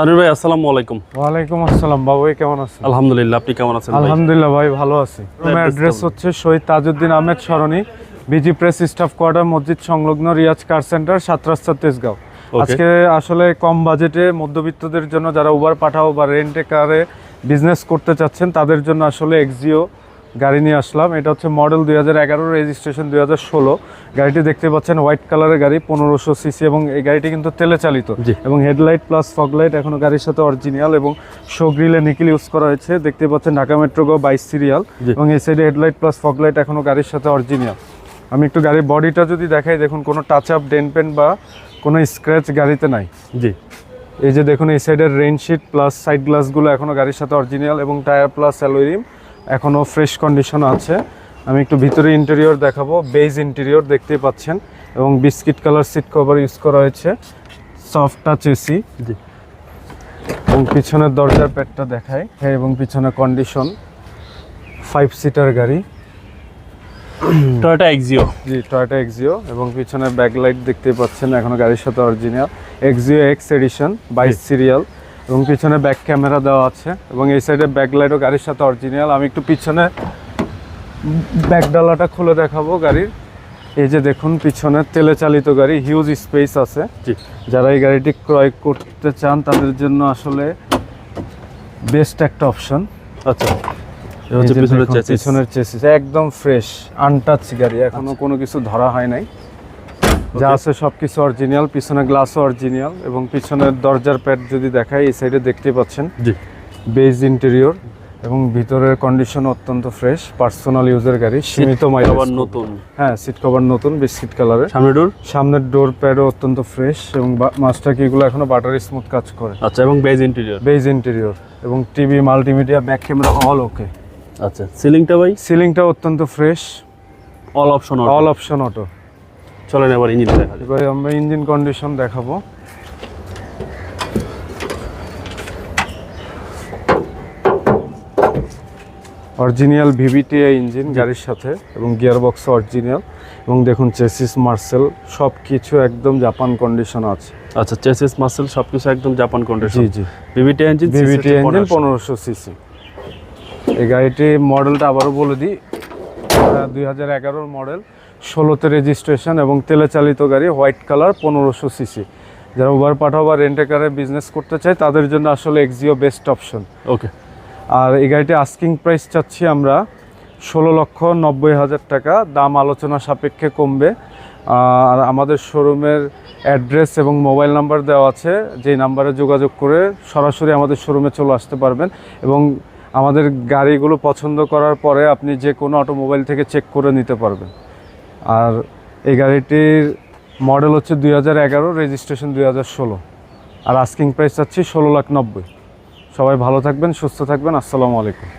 তানির ভাই আসসালামু আলাইকুম। ওয়ালাইকুম আসসালাম বাবু কেমন আছেন? আলহামদুলিল্লাহ আপনি কেমন আছেন আলহামদুলিল্লাহ ভাই ভালো আছি। Address অ্যাড্রেস হচ্ছে Shahid Tajuddin Ahmed Sarani B G press staff quarter মসজিদ সংলগ্ন রিয়াজ কার সেন্টার সাত রাস্তা তেজগাঁও। আজকে আসলে কম বাজেটে মধ্যবিত্তদের জন্য যারা উবার পাঠাও বা রেন্টে কারে বিজনেস করতে চাচ্ছেন তাদের জন্য আসলে এক্সিও গাড়ি নিয়ে আসলাম। এটা হচ্ছে মডেল দুই হাজার এগারো রেজিস্ট্রেশন দুই হাজার ষোলো। গাড়িটি দেখতে পাচ্ছেন হোয়াইট কালারের গাড়ি পনেরোশো সিসি এবং এই গাড়িটি কিন্তু তেলে চালিত। জি। এবং হেডলাইট প্লাস ফগলাইট এখনও গাড়ির সাথে অরিজিনাল এবং শো গ্রিলে নিকেল ইউজ করা হয়েছে। দেখতে পাচ্ছেন ঢাকা মেট্রো গো বাইশ সিরিয়াল। এবং এই সাইডে হেডলাইট প্লাস ফগলাইট এখনও গাড়ির সাথে অরিজিনাল আমি একটু গাড়ির বডিটা যদি দেখাই দেখুন কোনো টাচ আপ ডেন পেন বা কোনো স্ক্র্যাচ গাড়িতে নাই। জি। এই যে দেখুন এই সাইডের রেইনশিট প্লাস সাইড গ্লাসগুলো এখনও গাড়ির সাথে অরিজিনাল এবং টায়ার প্লাস অ্যালোরিম এখনও ফ্রেশ কন্ডিশন আছে। আমি একটু ভিতরে ইন্টেরিয়র দেখাবো বেজ ইন্টেরিয়র দেখতেই পাচ্ছেন। এবং biscuit colour seat cover use করা হয়েছে। সফট টাচ এসি জি। এবং পিছনের দরজার প্যাডটা দেখায় হ্যাঁ এবং পিছনে কন্ডিশন ফাইভ সিটার গাড়ি। Toyota Axio G Toyota Axio এবং পিছনে ব্যাকলাইট দেখতে পাচ্ছেন এখনও গাড়ির সাথে অরিজিনাল এক্সিও এক্স এডিশন বাইশ সিরিয়াল এবং পিছনে ব্যাক ক্যামেরা দেওয়া আছে এবং এই সাইডে ব্যাকলাইটও গাড়ির সাথে অরিজিনাল আমি একটু পিছনে ব্যাক ডালাটা খুলে দেখাবো গাড়ির। এই যে দেখুন পিছনে তেলে চালিত গাড়ি হিউজ স্পেস আছে। যারা এই গাড়িটি ক্রয় করতে চান তাদের জন্য আসলে বেস্ট একটা অপশন আচ্ছা। পিছনের চেসিস পিছনের চেসিস একদম ফ্রেশ আনটাচ গাড়ি। এখনও কোনো কিছু ধরা হয় নাই। যা আছে সব কিছু অরিজিনাল পিছনে গ্লাসও অরিজিনাল এবং পিছনের দরজার প্যাড যদি দেখায় এই সাইডে দেখতে পাচ্ছেন। জি। বেজ ইন্টেরিয়র এবং ভিতরের কন্ডিশন অত্যন্ত ফ্রেশ পার্সোনাল ইউজের গাড়ি সীমিত আবার মাইলেজ নতুন। হ্যাঁ সিট কভার নতুন বিস্কিট কালারের সামনে ডোর সামনের ডোর প্যাডও অত্যন্ত ফ্রেশ এবং মাস্টার কিগুলো এখনও বাটার স্মুথ কাজ করে। আচ্ছা এবং বেজ ইন্টেরিয়র বেজ ইন্টেরিয়র এবং TV multimedia back camera all okay আচ্ছা সিলিংটা ভাই? সিলিংটা অত্যন্ত fresh all option all option auto চলেন এবার ইঞ্জিন দেখা। এবারে আমরা ইঞ্জিন কন্ডিশন দেখাবো। অরিজিনাল ভিভিটিআই ইঞ্জিন গাড়ির সাথে এবং গিয়ার বক্স অরিজিনাল। এবং দেখুন চেসিস মার্সেল সব কিছু একদম জাপান কন্ডিশন আছে। আচ্ছা চেসিস মার্সেল সব কিছু একদম জাপান কন্ডিশন। জি জি। বিবিটি ইঞ্জিন ভিভিটি ইঞ্জিন পনেরোশো। সিসি। এই গাড়িটি মডেলটা আবারও বলে দিই। দুই হাজার মডেল। ষোলোতে রেজিস্ট্রেশন এবং তেলে চালিত গাড়ি হোয়াইট কালার পনেরোশো সিসি যারা উবার পাঠাও বা রেন্টে কারে বিজনেস করতে চায় তাদের জন্য আসলে এক্সিও বেস্ট অপশন ওকে আর এই গাড়িটি আস্কিং প্রাইস চাচ্ছি আমরা ষোলো লক্ষ নব্বই হাজার টাকা। দাম আলোচনা সাপেক্ষে কমবে। আর আমাদের শোরুমের অ্যাড্রেস এবং মোবাইল নাম্বার দেওয়া আছে। যেই নাম্বারে যোগাযোগ করে সরাসরি আমাদের শোরুমে চলে আসতে পারবেন। এবং আমাদের গাড়িগুলো পছন্দ করার পরে আপনি যে কোনো অটোমোবাইল থেকে চেক করে নিতে পারবেন। আর এই গাড়িটির মডেল হচ্ছে দুই হাজার এগারো রেজিস্ট্রেশন দুই হাজার ষোলো। আর আস্কিং প্রাইস চাচ্ছি ষোলো লাখ নব্বই। সবাই ভালো থাকবেন, সুস্থ থাকবেন, আসসালামু আলাইকুম।